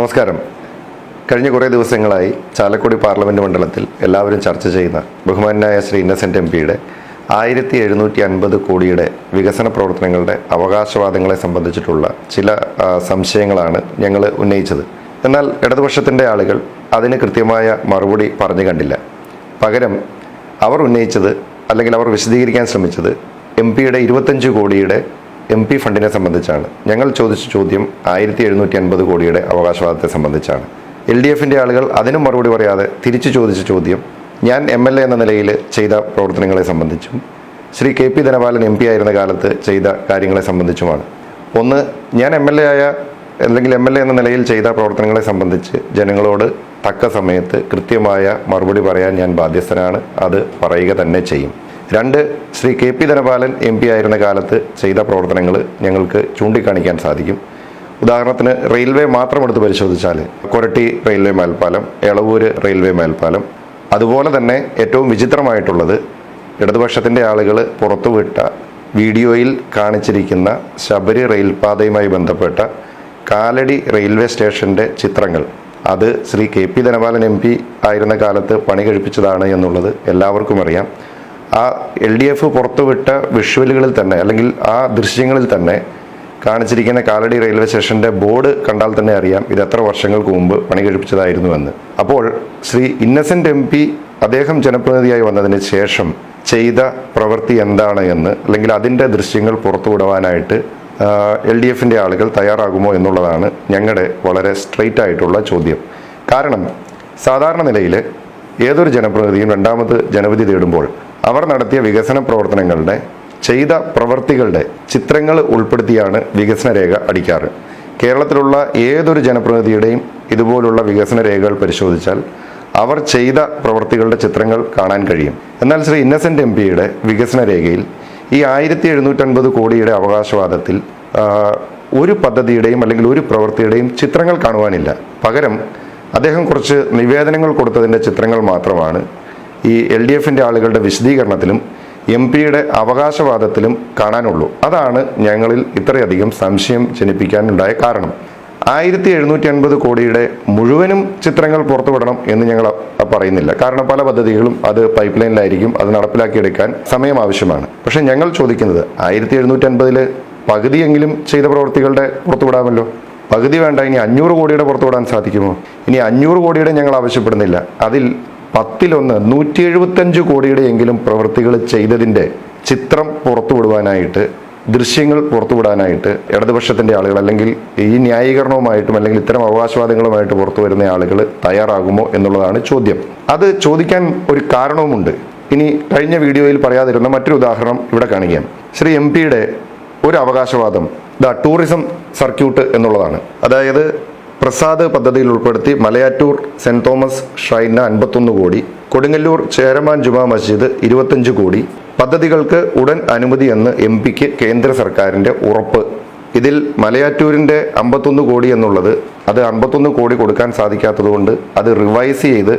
നമസ്കാരം. കഴിഞ്ഞ കുറേ ദിവസങ്ങളായി ചാലക്കുടി പാർലമെന്റ് മണ്ഡലത്തിൽ എല്ലാവരും ചർച്ച ചെയ്യുന്ന ബഹുമാനായ ശ്രീ ഇന്നസെന്റ് എം പിയുടെ ആയിരത്തി എഴുന്നൂറ്റി അൻപത് കോടിയുടെ വികസന പ്രവർത്തനങ്ങളുടെ അവകാശവാദങ്ങളെ സംബന്ധിച്ചിട്ടുള്ള ചില സംശയങ്ങളാണ് ഞങ്ങൾ ഉന്നയിച്ചത്. എന്നാൽ ഇടതുപക്ഷത്തിന്റെ ആളുകൾ അതിന് കൃത്യമായ മറുപടി പറഞ്ഞു കണ്ടില്ല. പകരം അവർ ഉന്നയിച്ചത് അല്ലെങ്കിൽ അവർ വിശദീകരിക്കാൻ ശ്രമിച്ചത് എം പിയുടെ ഇരുപത്തഞ്ച് കോടിയുടെ എം പി ഫണ്ടിനെ സംബന്ധിച്ചാണ്. ഞങ്ങൾ ചോദിച്ച ചോദ്യം ആയിരത്തി എഴുന്നൂറ്റി അൻപത് കോടിയുടെ അവകാശവാദത്തെ സംബന്ധിച്ചാണ്. എൽ ഡി എഫിന്റെ ആളുകൾ അതിനും മറുപടി പറയാതെ തിരിച്ചു ചോദിച്ച ചോദ്യം ഞാൻ എം എൽ എ എന്ന നിലയിൽ ചെയ്ത പ്രവർത്തനങ്ങളെ സംബന്ധിച്ചും Shri K P Dhanapalan M P ആയിരുന്ന കാലത്ത് ചെയ്ത കാര്യങ്ങളെ സംബന്ധിച്ചുമാണ്. ഒന്ന് ഞാൻ എം എൽ എ ആയ അല്ലെങ്കിൽ എം എൽ എ എന്ന നിലയിൽ ചെയ്ത പ്രവർത്തനങ്ങളെ സംബന്ധിച്ച് ജനങ്ങളോട് തക്ക സമയത്ത് കൃത്യമായ മറുപടി പറയാൻ ഞാൻ ബാധ്യസ്ഥനാണ്. അത് പറയുക തന്നെ ചെയ്യും. രണ്ട് Shri K P Dhanapalan M P ആയിരുന്ന കാലത്ത് ചെയ്ത പ്രവർത്തനങ്ങൾ ഞങ്ങൾക്ക് ചൂണ്ടിക്കാണിക്കാൻ സാധിക്കും. ഉദാഹരണത്തിന് റെയിൽവേ മാത്രം എടുത്ത് പരിശോധിച്ചാൽ കൊരട്ടി റെയിൽവേ മേൽപ്പാലം എളവൂര് റെയിൽവേ മേൽപ്പാലം അതുപോലെ തന്നെ ഏറ്റവും വിചിത്രമായിട്ടുള്ളത് ഇടതുപക്ഷത്തിന്റെ ആളുകൾ പുറത്തുവിട്ട വീഡിയോയിൽ കാണിച്ചിരിക്കുന്ന ശബരി റെയിൽപാതയുമായി ബന്ധപ്പെട്ട കാലടി റെയിൽവേ സ്റ്റേഷന്റെ ചിത്രങ്ങൾ. അത് Shri K P Dhanapalan M P ആയിരുന്ന കാലത്ത് പണി കഴിപ്പിച്ചതാണ് എന്നുള്ളത് എല്ലാവർക്കും അറിയാം. ആ എൽ ഡി എഫ് പുറത്തുവിട്ട വിഷ്വലുകളിൽ തന്നെ അല്ലെങ്കിൽ ആ ദൃശ്യങ്ങളിൽ തന്നെ കാണിച്ചിരിക്കുന്ന കാലടി റെയിൽവേ സ്റ്റേഷന്റെ ബോർഡ് കണ്ടാൽ തന്നെ അറിയാം ഇത് എത്ര വർഷങ്ങൾക്ക് മുമ്പ് പണി കഴിപ്പിച്ചതായിരുന്നുവെന്ന്. അപ്പോൾ ശ്രീ ഇന്നസെന്റ് എം പി അദ്ദേഹം ജനപ്രതിനിധിയായി വന്നതിന് ശേഷം ചെയ്ത പ്രവൃത്തി എന്താണ് എന്ന് അല്ലെങ്കിൽ അതിന്റെ ദൃശ്യങ്ങൾ പുറത്തുവിടുവാനായിട്ട് എൽ ഡി എഫിന്റെ ആളുകൾ തയ്യാറാകുമോ എന്നുള്ളതാണ് ഞങ്ങളുടെ വളരെ സ്ട്രെയിറ്റ് ആയിട്ടുള്ള ചോദ്യം. കാരണം സാധാരണ നിലയിൽ ഏതൊരു ജനപ്രതിനിധിയും രണ്ടാമത് ജനവിധി തേടുമ്പോൾ അവർ നടത്തിയ വികസന പ്രവർത്തനങ്ങളുടെ ചെയ്ത പ്രവൃത്തികളുടെ ചിത്രങ്ങൾ ഉൾപ്പെടുത്തിയാണ് വികസന രേഖ അടിക്കാറ്. കേരളത്തിലുള്ള ഏതൊരു ജനപ്രതിനിധിയുടെയും ഇതുപോലുള്ള വികസന രേഖകൾ പരിശോധിച്ചാൽ അവർ ചെയ്ത പ്രവൃത്തികളുടെ ചിത്രങ്ങൾ കാണാൻ കഴിയും. എന്നാൽ ശ്രീ ഇന്നസെന്റ് എം പിയുടെ വികസന രേഖയിൽ ഈ ആയിരത്തി എഴുന്നൂറ്റൻപത് കോടിയുടെ അവകാശവാദത്തിൽ ഒരു പദ്ധതിയുടെയും അല്ലെങ്കിൽ ഒരു പ്രവൃത്തിയുടെയും ചിത്രങ്ങൾ കാണുവാനില്ല. പകരം അദ്ദേഹം കുറച്ച് നിവേദനങ്ങൾ കൊടുത്തതിന്റെ ചിത്രങ്ങൾ മാത്രമാണ്. ഈ എൽ ഡി എഫിന്റെ ആളുകളുടെ വിശദീകരണത്തിലും എം പിയുടെ അവകാശവാദത്തിലും കാണാനുള്ളൂ. അതാണ് ഞങ്ങളിൽ ഇത്രയധികം സംശയം ജനിപ്പിക്കാനുണ്ടായ കാരണം. ആയിരത്തി എഴുന്നൂറ്റി അൻപത് കോടിയുടെ മുഴുവനും ചിത്രങ്ങൾ പുറത്തുവിടണം എന്ന് ഞങ്ങൾ പറയുന്നില്ല. കാരണം പല പദ്ധതികളും അത് പൈപ്പ് ലൈനിലായിരിക്കും അത് നടപ്പിലാക്കിയെടുക്കാൻ സമയം ആവശ്യമാണ്. പക്ഷെ ഞങ്ങൾ ചോദിക്കുന്നത് ആയിരത്തി എഴുന്നൂറ്റി അൻപതിൽ പകുതിയെങ്കിലും ചെയ്ത പ്രവൃത്തികളുടെ പുറത്തുവിടാമല്ലോ? പകുതി വേണ്ട ഇനി അഞ്ഞൂറ് കോടിയുടെ പുറത്തുവിടാൻ സാധിക്കുമോ? ഇനി അഞ്ഞൂറ് കോടിയുടെ ഞങ്ങൾ ആവശ്യപ്പെടുന്നില്ല. അതിൽ പത്തിലൊന്ന് നൂറ്റി എഴുപത്തഞ്ച് കോടിയുടെ എങ്കിലും പ്രവൃത്തികൾ ചെയ്തതിന്റെ ചിത്രം പുറത്തുവിടുവാനായിട്ട് ദൃശ്യങ്ങൾ പുറത്തുവിടാനായിട്ട് ഇടതുപക്ഷത്തിന്റെ ആളുകൾ അല്ലെങ്കിൽ ഈ ന്യായീകരണവുമായിട്ടും അല്ലെങ്കിൽ ഇത്തരം അവകാശവാദങ്ങളുമായിട്ട് പുറത്തു വരുന്ന ആളുകൾ തയ്യാറാകുമോ എന്നുള്ളതാണ് ചോദ്യം. അത് ചോദിക്കാൻ ഒരു കാരണവുമുണ്ട്. ഇനി കഴിഞ്ഞ വീഡിയോയിൽ പറയാതിരുന്ന മറ്റൊരു ഉദാഹരണം ഇവിടെ കാണിക്കാം. ശ്രീ എം പിയുടെ ഒരു അവകാശവാദം ദ ടൂറിസം സർക്യൂട്ട് എന്നുള്ളതാണ്. അതായത് പ്രസാദ് പദ്ധതിയിൽ ഉൾപ്പെടുത്തി മലയാറ്റൂർ സെന്റ് തോമസ് ഷ്രൈന് അൻപത്തൊന്ന് കോടി കൊടുങ്ങല്ലൂർ ചേരമാൻ ജുമാ മസ്ജിദ് ഇരുപത്തഞ്ച് കോടി പദ്ധതികൾക്ക് ഉടൻ അനുമതി എന്ന് എം പിക്ക് കേന്ദ്ര സർക്കാരിന്റെ ഉറപ്പ്. ഇതിൽ മലയാറ്റൂരിന്റെ അമ്പത്തൊന്ന് കോടി എന്നുള്ളത് അത് അമ്പത്തൊന്ന് കോടി കൊടുക്കാൻ സാധിക്കാത്തതുകൊണ്ട് അത് റിവൈസ് ചെയ്ത്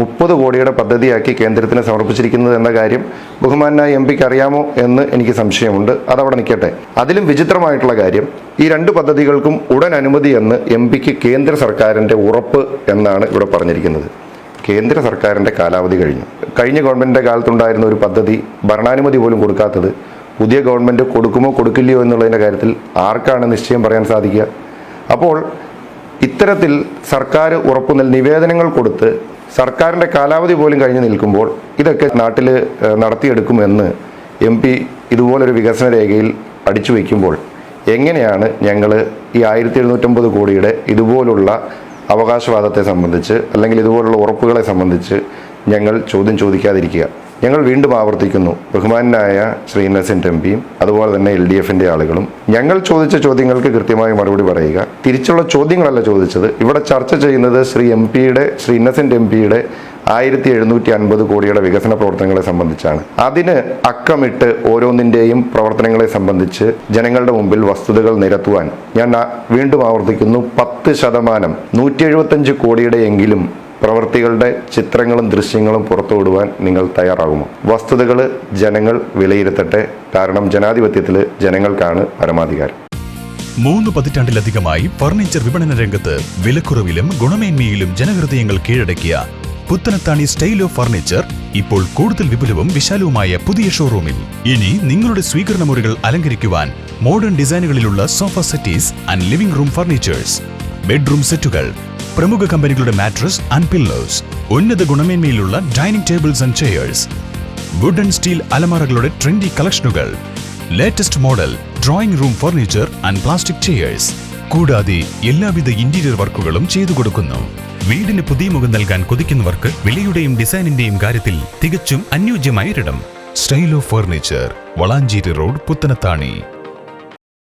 മുപ്പത് കോടിയുടെ പദ്ധതിയാക്കി കേന്ദ്രത്തിന് സമർപ്പിച്ചിരിക്കുന്നത് എന്ന കാര്യം ബഹുമാനായ എം പിക്ക് അറിയാമോ എന്ന് എനിക്ക് സംശയമുണ്ട്. അതവിടെ നിൽക്കട്ടെ. അതിലും വിചിത്രമായിട്ടുള്ള കാര്യം ഈ രണ്ട് പദ്ധതികൾക്കും ഉടൻ അനുമതി എന്ന് എം പിക്ക് കേന്ദ്ര സർക്കാരിന്റെ ഉറപ്പ് എന്നാണ് ഇവിടെ പറഞ്ഞിരിക്കുന്നത്. കേന്ദ്ര സർക്കാരിന്റെ കാലാവധി കഴിഞ്ഞു. കഴിഞ്ഞ ഗവൺമെന്റിന്റെ കാലത്തുണ്ടായിരുന്ന ഒരു പദ്ധതി ഭരണാനുമതി പോലും കൊടുക്കാത്തത് പുതിയ ഗവൺമെന്റ് കൊടുക്കുമോ കൊടുക്കില്ലയോ എന്നുള്ളതിന്റെ കാര്യത്തിൽ ആർക്കാണ് നിശ്ചയം പറയാൻ സാധിക്കുക? അപ്പോൾ ഇത്തരത്തിൽ സർക്കാർ ഉറപ്പു നൽ നിവേദനങ്ങൾ കൊടുത്ത് സർക്കാരിന്റെ കാലാവധി പോലും കഴിഞ്ഞ് നിൽക്കുമ്പോൾ ഇതൊക്കെ നാട്ടിൽ നടത്തിയെടുക്കുമെന്ന് എം പി ഇതുപോലൊരു വികസന രേഖയിൽ അടിച്ചു വയ്ക്കുമ്പോൾ എങ്ങനെയാണ് ഞങ്ങൾ ഈ ആയിരത്തി എഴുന്നൂറ്റമ്പത് കോടിയുടെ ഇതുപോലുള്ള അവകാശവാദത്തെ സംബന്ധിച്ച് അല്ലെങ്കിൽ ഇതുപോലുള്ള ഉറപ്പുകളെ സംബന്ധിച്ച് ഞങ്ങൾ ചോദ്യം ചോദിക്കാതിരിക്കുക? ഞങ്ങൾ വീണ്ടും ആവർത്തിക്കുന്നു. ബഹുമാനായ ശ്രീ ഇന്നസെന്റ് എം പിയും അതുപോലെ തന്നെ എൽ ഡി എഫിന്റെ ആളുകളും. ഞങ്ങൾ ചോദിച്ച ചോദ്യങ്ങൾക്ക് കൃത്യമായി മറുപടി പറയുക. തിരിച്ചുള്ള ചോദ്യങ്ങളല്ല ചോദിച്ചത്. ഇവിടെ ചർച്ച ചെയ്യുന്നത് ശ്രീ എം പിയുടെ ശ്രീ ഇന്നസെന്റ് എം പിയുടെ ആയിരത്തി എഴുന്നൂറ്റി അൻപത് കോടിയുടെ വികസന പ്രവർത്തനങ്ങളെ സംബന്ധിച്ചാണ്. അതിന് അക്കമിട്ട് ഓരോന്നിന്റെയും പ്രവർത്തനങ്ങളെ സംബന്ധിച്ച് ജനങ്ങളുടെ മുമ്പിൽ വസ്തുതകൾ നിരത്തുവാൻ ഞാൻ വീണ്ടും ആവർത്തിക്കുന്നു. പത്ത് ശതമാനം നൂറ്റി എഴുപത്തഞ്ച് കോടിയുടെ എങ്കിലും പ്രവൃത്തികളുടെ ചിത്രങ്ങളും ദൃശ്യങ്ങളും പുറത്തുവിടുവാൻ നിങ്ങൾ തയ്യാറാകുമോ? വസ്തുതകൾ ജനങ്ങൾ വിലയിരുത്തട്ടെ. കാരണം ജനാധിപത്യത്തിൽ ജനങ്ങൾക്കാണ് പരമാധികാരം. മൂന്ന് പതിറ്റാണ്ടിലധികമായി ഫർണിച്ചർ വിപണന രംഗത്ത് വിലക്കുറവിലും ഗുണമേന്മയിലും ജനഹൃദയങ്ങൾ കീഴടക്കിയ പുത്തനത്താണി സ്റ്റൈൽ ഓഫ് ഫർണിച്ചർ ഇപ്പോൾ കൂടുതൽ വിപുലവും വിശാലവുമായ പുതിയ ഷോറൂമിൽ. ഇനി നിങ്ങളുടെ സ്വീകരണ മുറികൾ അലങ്കരിക്കുവാൻ modern ഡിസൈനുകളിലുള്ള sofa settees and living room furnitures bedroom സെറ്റുകൾ പ്രമുഖ കമ്പനികളുടെ മാട്രസ് ആൻഡ് പില്ലോസ് ഉന്നത ഗുണമേന്മയിലുള്ള dining tables and chairs wood and steel അലമാറകളുടെ trendy കളക്ഷനുകൾ latest model drawing room furniture and plastic chairs കൂടാതെ എല്ലാവിധ ഇന്റീരിയർ വർക്കുകളും ചെയ്തു കൊടുക്കുന്നു. വീടിന് പുതിയ മുഖം നൽകാൻ കൊതിക്കുന്നവർക്ക് വിലയുടെയും ഡിസൈനിന്റെയും കാര്യത്തിൽ തികച്ചും അനുയോജ്യമായ ഇടം style of furniture Valanchery road Puthanathani